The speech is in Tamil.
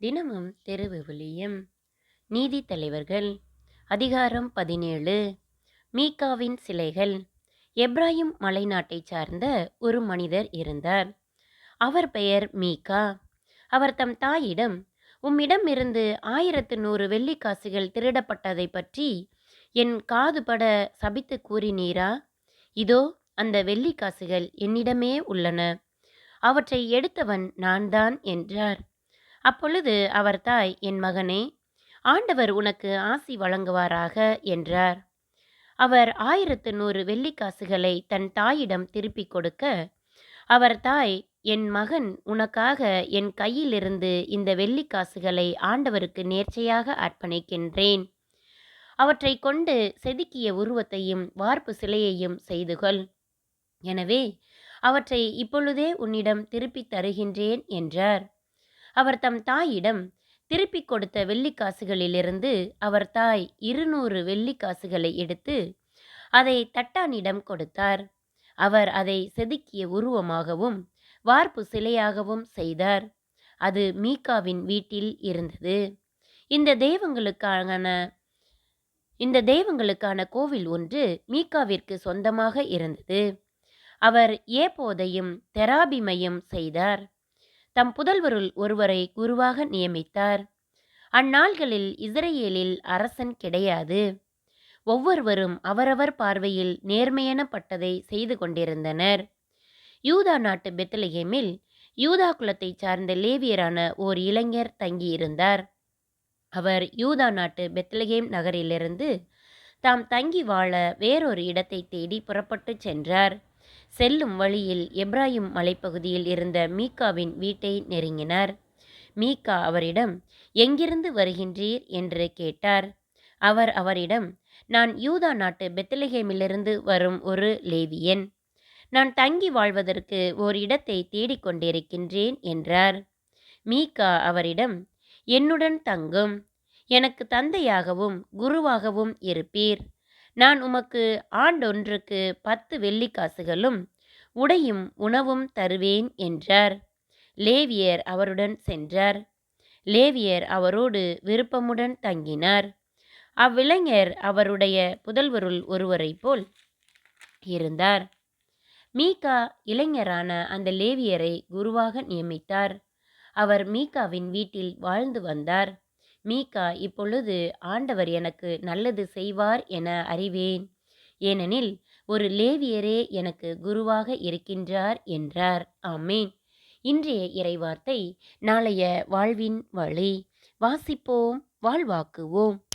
தினமும் தெருவிவிலியம் நீதி தலைவர்கள் அதிகாரம் பதினேழு மீகாவின் சிலைகள். எப்ராஹிம் மலைநாட்டைச் சார்ந்த ஒரு மனிதர் இருந்தார். அவர் பெயர் மீகா அவர் தம் தாயிடம் உம்மிடம் இருந்து ஆயிரத்து நூறு வெள்ளிக்காசுகள் திருடப்பட்டதை பற்றி என் காதுபட சபித்து கூறினீரா? இதோ அந்த வெள்ளிக்காசுகள் என்னிடமே உள்ளன. அவற்றை எடுத்தவன் நான்தான் என்றார். அப்பொழுது அவர் தாய் என் மகனே ஆண்டவர் உனக்கு ஆசி வழங்குவாராக என்றார். அவர் ஆயிரத்து நூறு வெள்ளிக்காசுகளை தன் தாயிடம் திருப்பிக் கொடுக்க அவர் தாய் என் மகன் உனக்காக என் கையிலிருந்து இந்த வெள்ளிக்காசுகளை ஆண்டவருக்கு நேர்ச்சையாக அர்ப்பணிக்கின்றேன். அவற்றை கொண்டு செதுக்கிய உருவத்தையும் வார்ப்பு சிலையையும் செய்துகொள் எனவே அவற்றை இப்பொழுதே உன்னிடம் திருப்பித் தருகின்றேன் என்றார். அவர் தம் தாயிடம் திருப்பிக் கொடுத்த வெள்ளிக்காசுகளிலிருந்து அவர் தாய் இருநூறு வெள்ளிக்காசுகளை எடுத்து அதை தட்டானிடம் கொடுத்தார். அவர் அதை செதுக்கிய உருவமாகவும் வார்ப்பு சிலையாகவும் செய்தார். அது மீகாவின் வீட்டில் இருந்தது. இந்த தெய்வங்களுக்கான இந்த தெய்வங்களுக்கான கோவில் ஒன்று மீகாவிற்கு சொந்தமாக இருந்தது. அவர் ஏபோதையும் தெராபிமையும் செய்தார். தம் புதல்வருள் ஒருவரை குருவாக நியமித்தார். அந்நாள்களில் இஸ்ரேலில் அரசன் கிடையாது. ஒவ்வொருவரும் அவரவர் பார்வையில் நேர்மையெனப்பட்டதை செய்து கொண்டிருந்தனர். யூதா நாட்டு பெத்லகேமில் யூதா குலத்தைச் சார்ந்த லேவியரான ஓர் இளைஞர் தங்கியிருந்தார். அவர் யூதா நாட்டு பெத்லகேம் நகரிலிருந்து தாம் தங்கி வாழ வேறொரு இடத்தை தேடி புறப்பட்டு சென்றார். செல்லும் வழியில் எப்ராஹிம் மலைப்பகுதியில் இருந்த மீகாவின் வீட்டை நெருங்கினார். மீகா அவரிடம் எங்கிருந்து வருகின்றீர்? என்று கேட்டார். அவர் அவரிடம் நான் யூதா நாட்டு பெத்லகேமிலிருந்து வரும் ஒரு லேவியன். நான் தங்கி வாழ்வதற்கு ஓர் இடத்தை தேடிக்கொண்டிருக்கின்றேன் என்றார். மீகா அவரிடம் என்னுடன் தங்கும். எனக்கு தந்தையாகவும் குருவாகவும் இருப்பீர். நான் உமக்கு ஆண்டொன்றுக்கு பத்து வெள்ளிக்காசுகளும் உடையும் உணவும் தருவேன் என்றார். லேவியர் அவருடன் சென்றார். லேவியர் அவரோடு விருப்பமுடன் தங்கினார். அவ்விளைஞர் அவருடைய புதல்வருள் ஒருவரைப் போல் இருந்தார். மீகா இளைஞரான அந்த லேவியரை குருவாக நியமித்தார். அவர் மீகாவின் வீட்டில் வாழ்ந்து வந்தார். மீகா இப்பொழுது ஆண்டவர் எனக்கு நல்லது செய்வார் என அறிவேன். ஏனெனில் ஒரு லேவியரே எனக்கு குருவாக இருக்கின்றார் என்றார். ஆமேன். இன்றைய இறைவார்த்தை நாளைய வாழ்வின் வழி. வாசிப்போம் வாழ்வாக்குவோம்.